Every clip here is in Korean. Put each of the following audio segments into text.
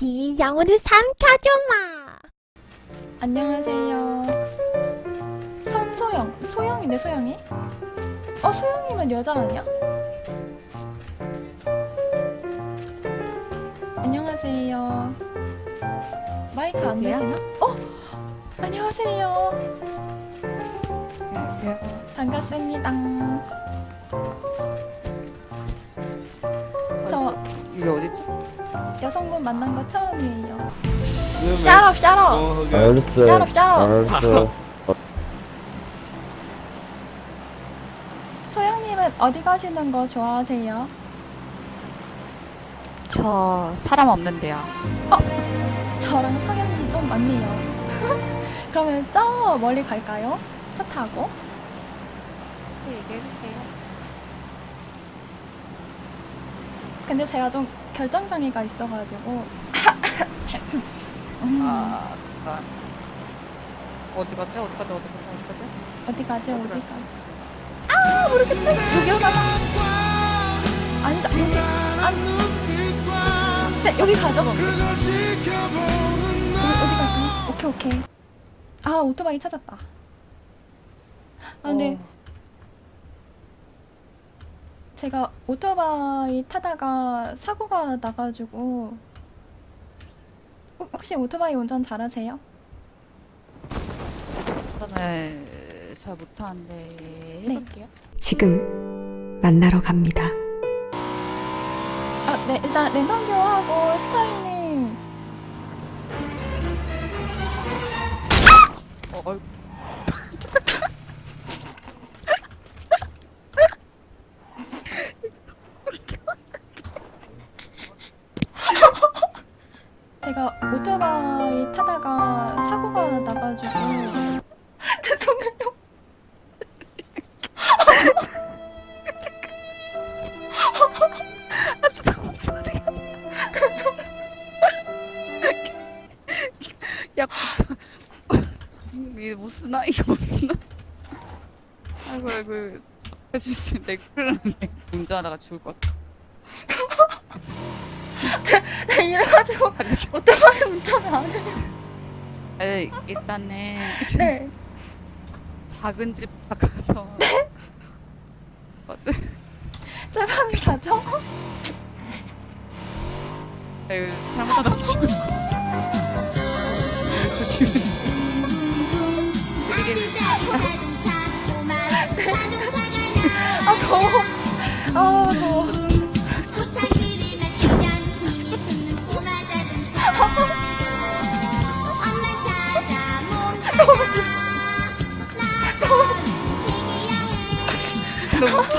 어디 영혼을 삼켜줘마. 안녕하세요. 선소영. 소영인데 소영이? 어 소영이면 여자 아니야? 안녕하세요. 마이크 안 되시나? 어? 안녕하세요. 안녕하세요. 반갑습니다. 저 이게 어디지? 여성분 만난 거 처음이에요. 네, 샤럽 샤럽. 어. 알았어. 샤럽 샤럽. 알았어. 소영님은 어디 가시는 거 좋아하세요? 저 사람 없는데요. 저랑 성향이 좀 맞네요. 그러면 저 멀리 갈까요? 차 타고? 네, 얘기해주세요. 근데 제가 좀 결정장애가 있어가지고 음, 아. 어디 갔지? 어디 갔지? 어디 갔지? 어디 갔지? 어디 가지 어디 어디로? 가지 아 모르겠다 여기로 가자 아니다 여기 아니 네 여기 가죠 여기 어디 갈까요? 오케이 오케이 아 오토바이 찾았다 아 근데 어, 제가 오토바이 타다가 사고가 나가지고 혹- 혹시 오토바이 운전 잘하세요? 저는 잘 못하는데 해볼게요. 지금 만나러 갑니다. 아, 네, 일단 랜덤 듀오하고 스타일님 어, 얼... 제가 오토바이 타다가 사고가 나가지고 죄송해요. 야, 이게 못 쓰나? 아이고, 아이고. 진짜 내 큰일 났네. 운전하다가 죽을 것 같아. 네, 이래가지고 오토바이 운전을 안 해요. 아니, 일단은 네. 작은 집 가서 맞지? 짤방이 가죠? 에휴, 잘못하다 죽은 거. 조심해서. 아, 더워. 아, 더워.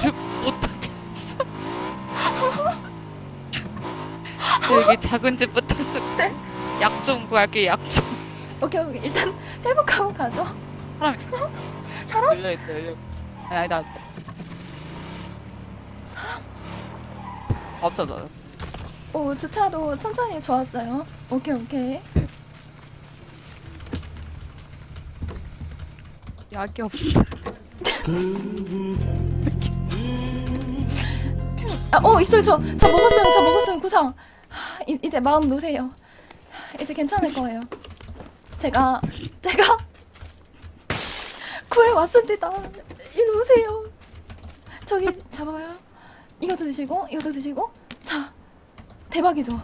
잘 못하겠어. 여기 작은 집부터 좀. 네. 약좀 구할게, 약 좀. 오케이, 오케이. 일단 회복하고 가죠. 사람 있어. 사람? 열려 있다, 열려. 아니, 아니, 나. 사람? 없어져. 오, 주차도 천천히 좋았어요. 오케이, 오케이. 약이 없어. 아, 어, 있어요. 저, 저 먹었어요. 저 먹었어요. 구상. 하, 이, 이제 마음 놓으세요. 이제 괜찮을 거예요. 제가, 제가 구해 왔습니다. 이리 오세요. 저기 잡아봐요. 이것도 드시고, 이것도 드시고. 자, 대박이죠.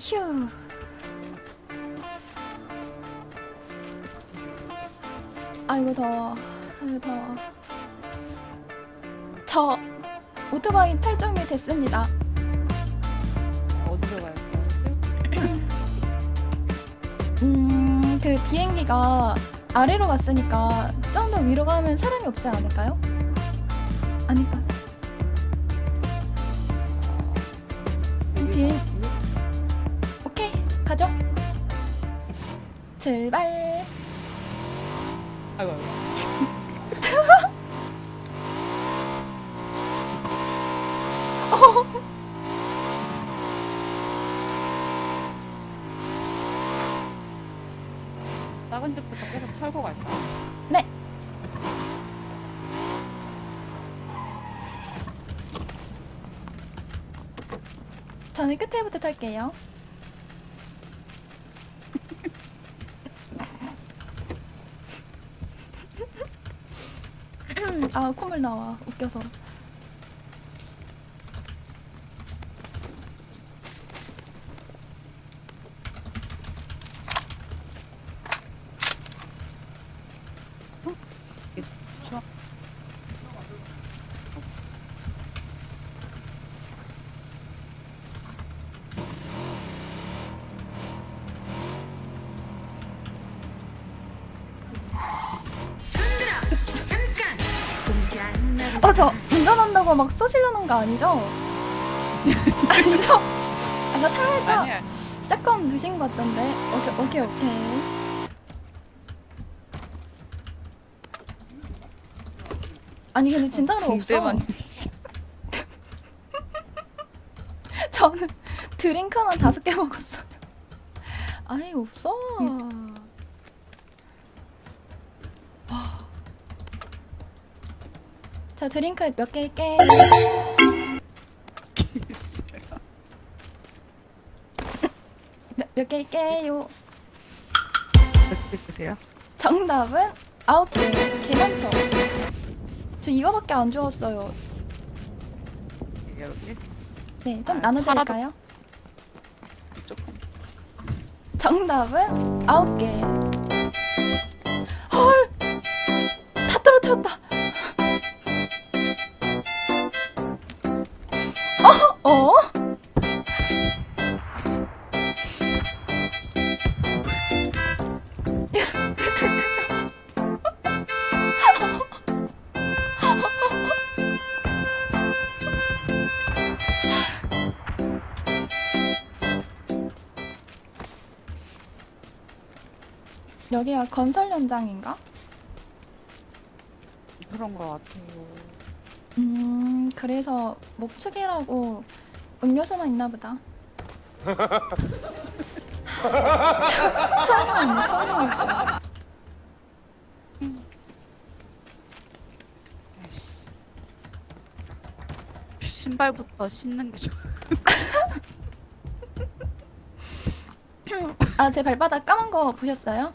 휴. 아이고 더워. 아이고 더워. 저 오토바이 탈 준비 됐습니다. 어디로 가야 돼? 음, 그 비행기가 아래로 갔으니까 좀 더 위로 가면 사람이 없지 않을까요? 아닐까요? 비행 오케이 가죠. 출발. 아이고, 아이고. 저는 끝에부터 탈게요. 아 콧물 나와 웃겨서. 아저 운전한다고 막 쏘시려는 거 아니죠? 아니죠? 아까 살짝 아니야. 샷건 드신 것 같던데. 오케이 오케이 오케이. 아니 근데 진짜로 없어. 붕대만 저는 드링크만 다섯 개 먹었어요. 아니 없어. 자 드링크 몇개 있게. 몇개 있게요. 어떻게 드세요? 정답은 아홉 개. 개 많죠. 저 이거밖에 안 주웠어요. 여기 네, 좀 아, 나눠드릴까요? 조금. 정답은 아홉 개. 여기가 건설 현장인가? 그런 거 같아요. 음, 그래서 목축이라고 음료수만 있나 보다. 철망 있네, 철망 없어. 신발부터 신는 게 좋아. 아, 제 발바닥 까만 거 보셨어요?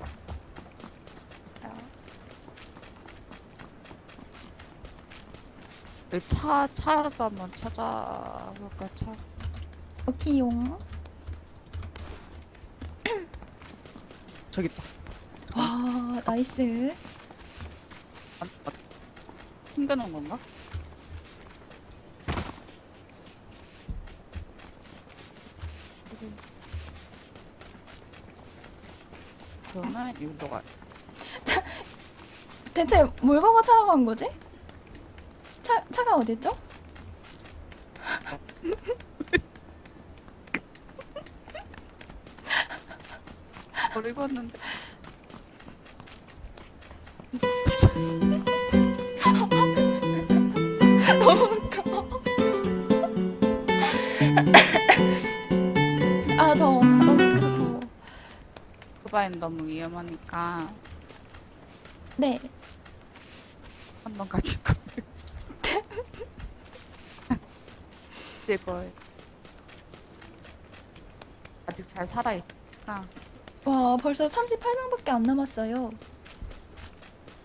여기 차 차라도 한번 찾아볼까 차. 오키용. 저기 있다. 와, 나이스. 안, 아, 숨겨놓은 건가? 저는 이리로 가. 대체 뭘 보고 차라고 한 거지? 차, 차가 어딨죠? 버리고 왔는데. 너무 웃겨. 아, 더워. 너무 더워. 오토바이는 너무 위험하니까 네. 한 번 가. 제발. 아직 잘 살아있으니까 와, 벌써 38명밖에 안 남았어요.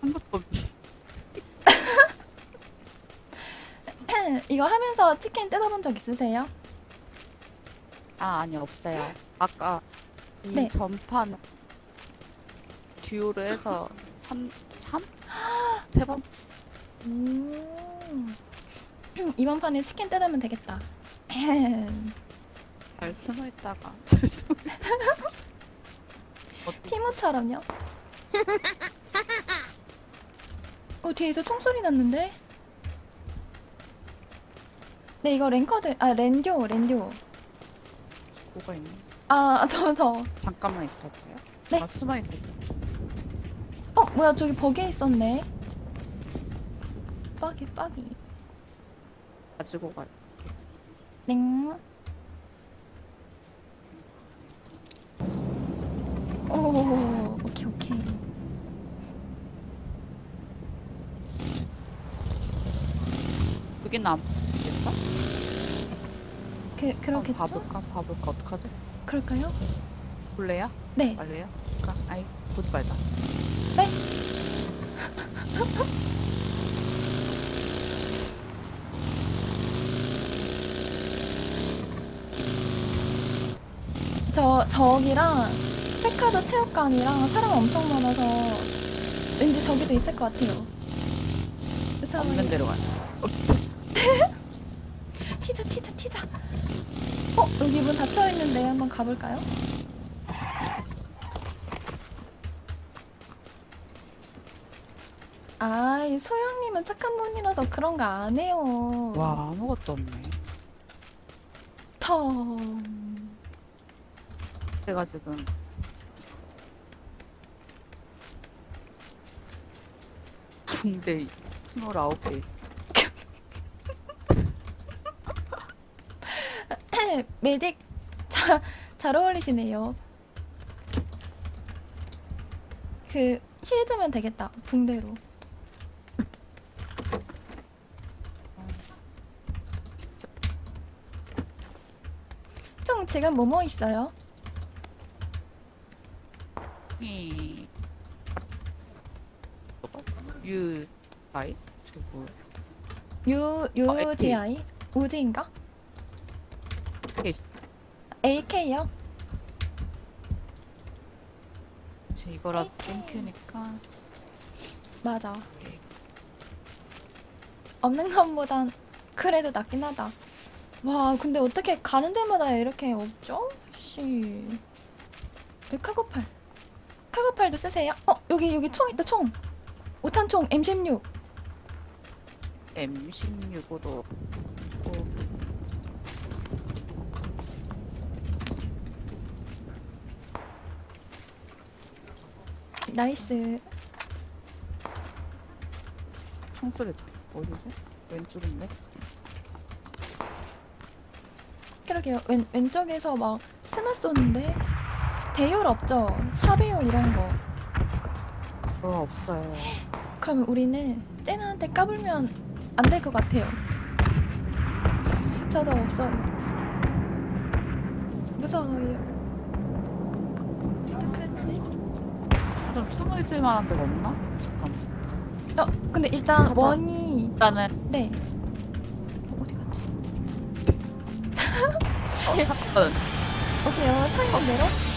한 번도 이거 하면서 치킨 뜯어본 적 있으세요? 아 아니 없어요. 아까 이 네. 전판 듀오를 해서 3 3? 세 번? 오. 이번 판에 치킨 뜯으면 되겠다. 잘 숨어 있다가 잘 숨어. 어떻게 티모처럼요? 어, 뒤에서 총소리 났는데? 네, 이거 랭커드, 아, 렌듀, 렌듀. 뭐가 있니? 아, 저, 저. 잠깐만 있어봐요. 네. 아, 숨어 있어. 어, 뭐야, 저기 버기에 있었네. 빠기, 빠기. 가지고 갈. 땡. 오, 오케이, 오케이. 여기는 안 보겠다. 그 그렇겠죠? 봐볼까? 봐볼까? 어떡하지? 그럴까요? 볼래야? 네. 말래야? 그러니까 아이 보지 말자. 네. 저 저기랑 페카도 체육관이랑 사람 엄청 많아서 왠지 저기도 있을 것 같아요. 그 사람이- 없는 데로 가. 튀자 튀자 튀자. 어 여기 문 닫혀 있는데 한번 가볼까요? 아이 소영님은 착한 분이라서 그런 거 안 해요. 와 아무것도 없네. 텅. 제가 지금 군대 스물아홉 개 있어. 메딕 자, 잘 어울리시네요. 그힐 주면 되겠다. 붕대로. 총 지금 뭐뭐 있어요? 이유 아이 저거 U 어, AK. UGI 우지인가? AK. AK요? 제 이거라 땡큐니까 맞아. 없는 것보단 그래도 낫긴 하다. 와, 근데 어떻게 가는 데마다 이렇게 없죠? 씨. 왜 카고팔? 카고팔도 쓰세요? 어, 여기 여기 총 있다, 총. 5탄 총 M16. M16으로 나이스. 총소리 어디지? 왼쪽인데? 그러게요. 왼 왼쪽에서 막 스나 쏘는데 배율 없죠? 4배율 이런 거. 어 없어요. 그러면 우리는 쟤나한테 까불면 안 될 것 같아요. 저도 없어요. 무서워요. 어떡하지? 좀 숨어 있을 만한 데가 없나? 잠깐. 어, 근데 일단 가자. 원이 일단은 네. 어디 갔지? 어, 잠깐. 오케이요. 차 있는 대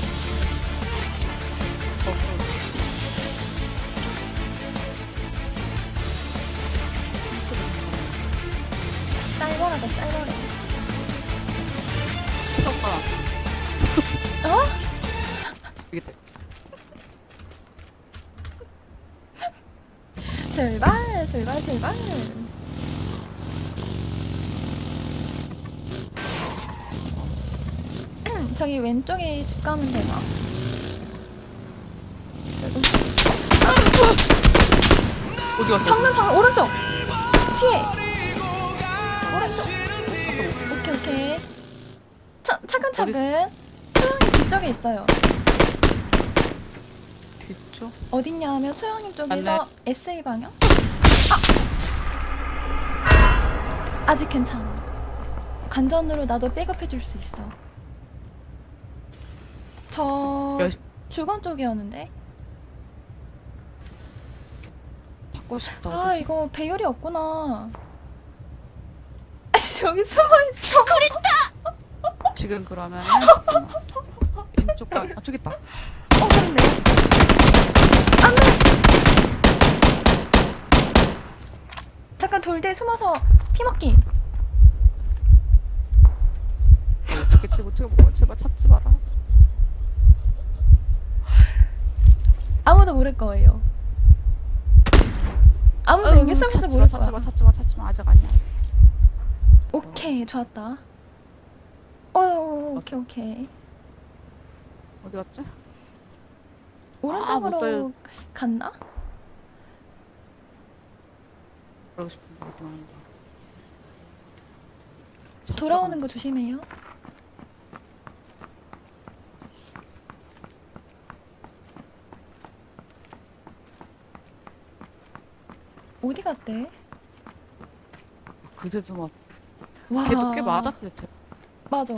쌀벌하다 쌀벌해. 잠깐. 어? 되겠다. 출발 출발 출발. 저기 왼쪽에 집 가면 되나? 어디 갔어? 정면 정면 오른쪽 뒤에 이 오케이 차, 차근차근 소영이 뒤쪽에 있어요 뒤쪽? 어딨냐 하면 소영이 쪽에서 SA 방향 아! 아직 괜찮아 간전으로 나도 백업해 줄 수 있어 저 몇- 주건 쪽이었는데 받고 싶다. 아 어디지? 이거 배율이 없구나 여기 숨어있어 지금 그러면은 잠깐만. 왼쪽 방. 아 저기 있다. 어 그런데 안돼 잠깐 돌대 숨어서 피 먹기 어떻게 못 찍어 제발 찾지 마라. 아무도 모를 거예요 아무도 여기 찾지 모를 마, 찾지 거야 마, 찾지 마, 찾지 마. 아직 아니야. 오케이 좋았다 어 오케이 오케이 어디 갔지? 오른쪽으로 못 갔나? 그러고 싶은데 어디 가는데? 돌아오는 거 조심해요 어디 갔대? 그새 숨었어. 와 걔도 꽤 맞았을 텐데. 맞아.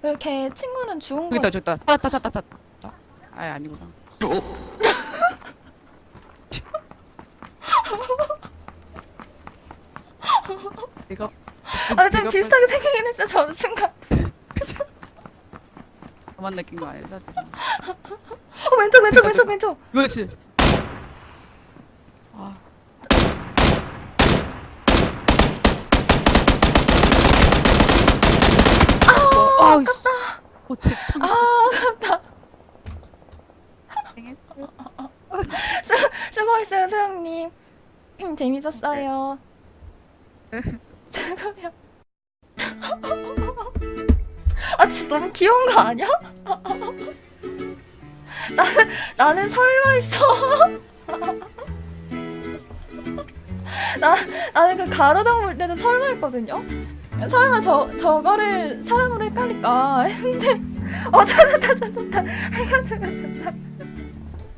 그렇게 친구는 죽은 저기 거 있다 저기 있다 찾았다 찾았다 찾았다 아예 아니구나 내가 아, 좀 내가 비슷하게 생기긴 했어, 저 순간. 저만 느낀 거 아니야 사실 어, 왼쪽, 왼쪽, 왼쪽, 왼쪽. 그렇지 아 아, 아깝다. 어, 제 아, 아깝다. 수고했어요, 소영님. 음, 재밌었어요. 수고요. 아, 진짜 너무 귀여운 거 아니야? 나는, 나는 설마 있어. 나, 나는 그 가로등 볼 때도 설마 했거든요? 설마 저, 저거를 사람으로 헷갈릴까 했는데, 어, 찾았다, 찾았다. 해가지고.